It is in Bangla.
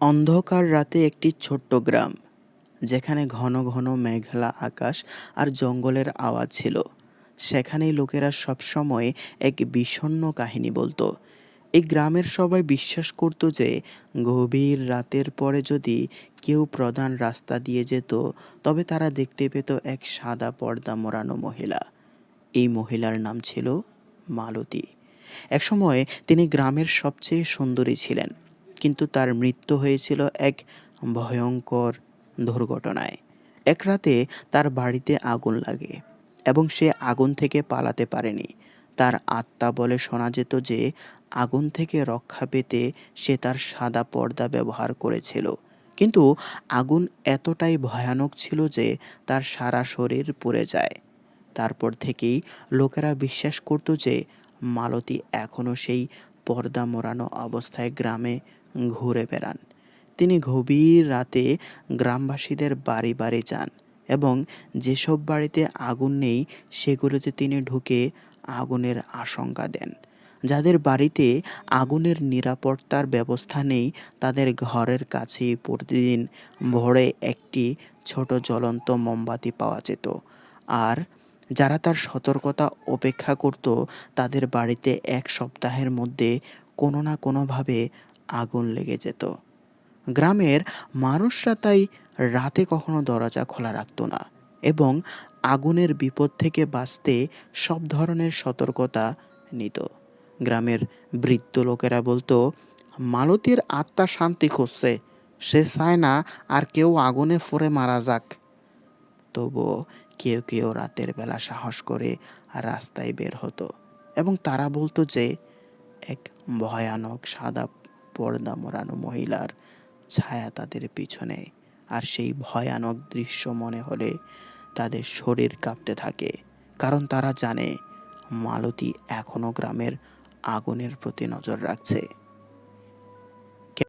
অন্ধকার রাতে একটি ছোট্ট গ্রাম, যেখানে ঘন ঘন মেঘলা আকাশ আর জঙ্গলের আওয়াজ ছিল। সেখানেই লোকেরা সবসময় এক বিষণ্ণ কাহিনী বলতো। এই গ্রামের সবাই বিশ্বাস করতো যে, গভীর রাতের পরে যদি কেউ প্রধান রাস্তা দিয়ে যেত, তবে তারা দেখতে পেত এক সাদা পর্দা মোড়ানো মহিলা। এই মহিলার নাম ছিল মালতী। একসময় তিনি গ্রামের সবচেয়ে সুন্দরী ছিলেন, কিন্তু তার মৃত্যু হয়েছিল এক ভয়ঙ্কর দুর্ঘটনায়। এক রাতে তার বাড়িতে আগুন লাগে এবং সে আগুন থেকে পালাতে পারেনি। তার আত্মা বলে শোনা যেত যে, আগুন থেকে রক্ষা পেতে সে তার সাদা পর্দা ব্যবহার করেছিল। কিন্তু আগুন এতটাই ভয়ানক ছিল যে, তার সারা শরীর পুড়ে যায়। তারপর থেকেই লোকেরা বিশ্বাস করত যে মালতী এখনও সেই পর্দা মোড়ানো অবস্থায় গ্রামে ঘুরে বেড়ান। তিনি গভীর রাতে গ্রামবাসীদের বাড়ি বাড়ি যান এবং যেসব বাড়িতে আগুন নেই, সেগুলোতে তিনি ঢুকে আগুনের আশঙ্কা দেন। যাদের বাড়িতে আগুনের নিরাপত্তার ব্যবস্থা নেই, তাদের ঘরের কাছেই প্রতিদিন ভোরে একটি ছোট জ্বলন্ত মোমবাতি পাওয়া যেত। আর যারা তার সতর্কতা অপেক্ষা করত, তাদের বাড়িতে এক সপ্তাহের মধ্যে কোনো না কোনোভাবে আগুন লেগে যেত। গ্রামের মানুষরা তাই রাতে কখনো দরজা খোলা রাখতো না এবং আগুনের বিপদ থেকে বাঁচতে সব ধরনের সতর্কতা নিত। গ্রামের বৃদ্ধ লোকেরা বলতো, মালতীর আত্মা শান্তি খুঁজছে, সে চায় না আর কেউ আগুনে ফোরে মারা যাক। তবুও কেউ কেউ রাতের বেলা সাহস করে রাস্তায় বের হতো এবং তারা বলতো যে, এক ভয়ানক সাদা পর্দা মোড়ানো মহিলার ছায়া তাদের পিছনে আর সেই ভয়ানক দৃশ্য মনে হলে তাদের শরীর কাঁপতে থাকে। কারণ তারা জানে, মালতী এখনও গ্রামের আগুনের প্রতি নজর রাখছে।